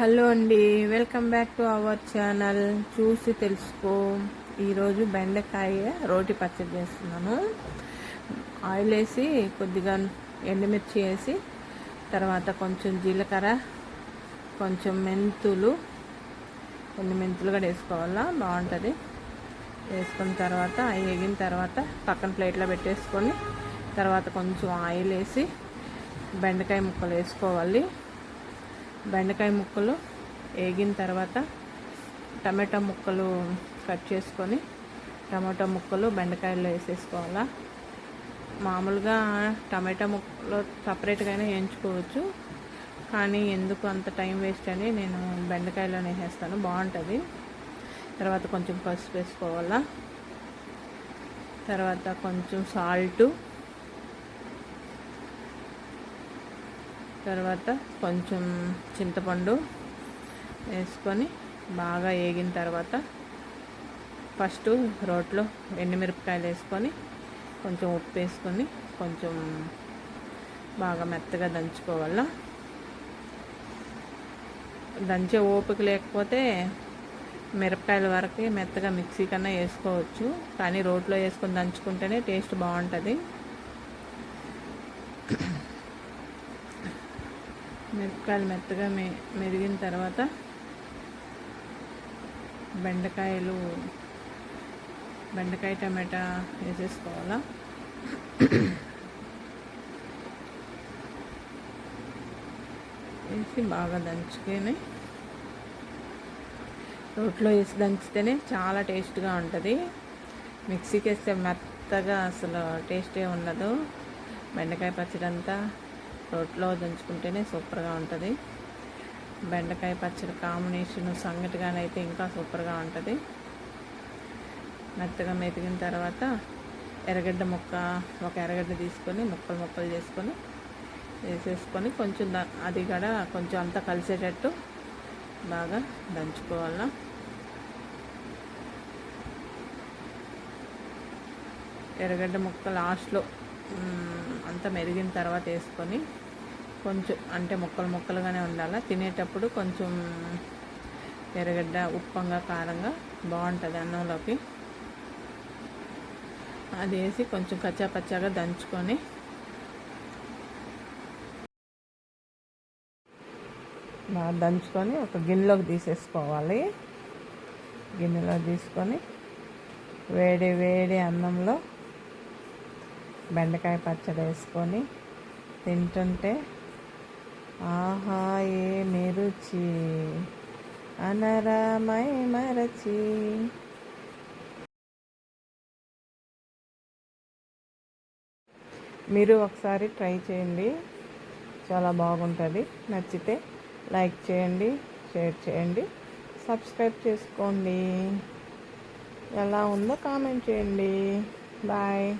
Hello అండి welcome back to our channel. చూసి తెలుసుకో. ఈరోజు బెండకాయ రోటి పచ్చడి చేస్తున్నాను. ఆయిల్ వేసి కొద్దిగా ఎండుమిర్చి వేసి తర్వాత కొంచెం జీలకర్ర కొంచెం మెంతులు కొన్ని మెంతులు కూడా వేసుకోవాలా? బాగుంటుంది. వేసుకున్న తర్వాత అవి వేగిన తర్వాత పక్కన ప్లేట్లో పెట్టేసుకొని తర్వాత కొంచెం ఆయిల్ వేసి బెండకాయ ముక్కలు వేసుకోవాలి. బెండకాయ ముక్కలు వేగిన తర్వాత టమాటా ముక్కలు కట్ చేసుకొని టమాటా ముక్కలు బెండకాయల్లో వేసేసుకోవాలా. మామూలుగా టమాటా ముక్కలు సపరేట్గానే వేయించుకోవచ్చు. కానీ ఎందుకు అంత టైం వేస్ట్ అని నేను బెండకాయలో వేసేస్తాను బాగుంటుంది. తర్వాత కొంచెం పసుపు వేసుకోవాలా. తర్వాత కొంచెం సాల్టు తర్వాత కొంచెం చింతపండు వేసుకొని బాగా వేగిన తర్వాత ఫస్ట్ రోట్లో ఎండుమిరపకాయలు వేసుకొని కొంచెం ఉప్పు వేసుకొని కొంచెం బాగా మెత్తగా దంచుకోవాలా. దంచే ఓపిక లేకపోతే మిరపకాయల వరకు మెత్తగా మిక్సీ కన్నా వేసుకోవచ్చు. కానీ రోట్లో వేసుకొని దంచుకుంటేనే టేస్ట్ బాగుంటుంది. మిరపకాయలు మెత్తగా మె మెరిగిన తర్వాత బెండకాయలు బెండకాయ టమాటా వేసేసుకోవాలా. వేసి బాగా దంచుకొని రోట్లో వేసి దంచితేనే చాలా టేస్ట్గా ఉంటుంది. మిక్సీకి వేస్తే మెత్తగా అసలు టేస్టే ఉండదు. బెండకాయ పచ్చడి అంతా రోట్లో దంచుకుంటేనే సూపర్గా ఉంటుంది. బెండకాయ పచ్చడి కాంబినేషన్ సంగటిగానైతే ఇంకా సూపర్గా ఉంటుంది. మెత్తగా మెతిగిన తర్వాత ఎర్రగడ్డ ముక్క ఒక ఎర్రగడ్డ తీసుకొని ముక్కలు ముక్కలు చేసుకొని వేసేసుకొని కొంచెం అది కూడా కొంచెం అంతా కలిసేటట్టు బాగా దంచుకోవాలా. ఎర్రగడ్డ ముక్క లాస్ట్లో అంతా మెరిగిన తర్వాత వేసుకొని కొంచెం అంటే ముక్కలు ముక్కలుగానే ఉండాలి? తినేటప్పుడు కొంచెం ఎర్రగడ్డ ఉప్పంగా కారంగా బాగుంటుంది అన్నంలోకి. అది వేసి కొంచెం కచ్చా పచ్చాగా దంచుకొని బాగా దంచుకొని ఒక గిన్నెలోకి తీసేసుకోవాలి. గిన్నెలో తీసుకొని వేడి వేడి అన్నంలో బెండకాయ పచ్చడి వేసుకొని తింటుంటే ఆహా ఏ మెరుచి? అనరామై మరచి. మీరు ఒకసారి ట్రై చేయండి. చాలా బాగుంటుంది. నచ్చితే లైక్ చేయండి షేర్ చేయండి సబ్స్క్రైబ్ చేసుకోండి. ఎలా ఉందో కామెంట్ చేయండి. బాయ్.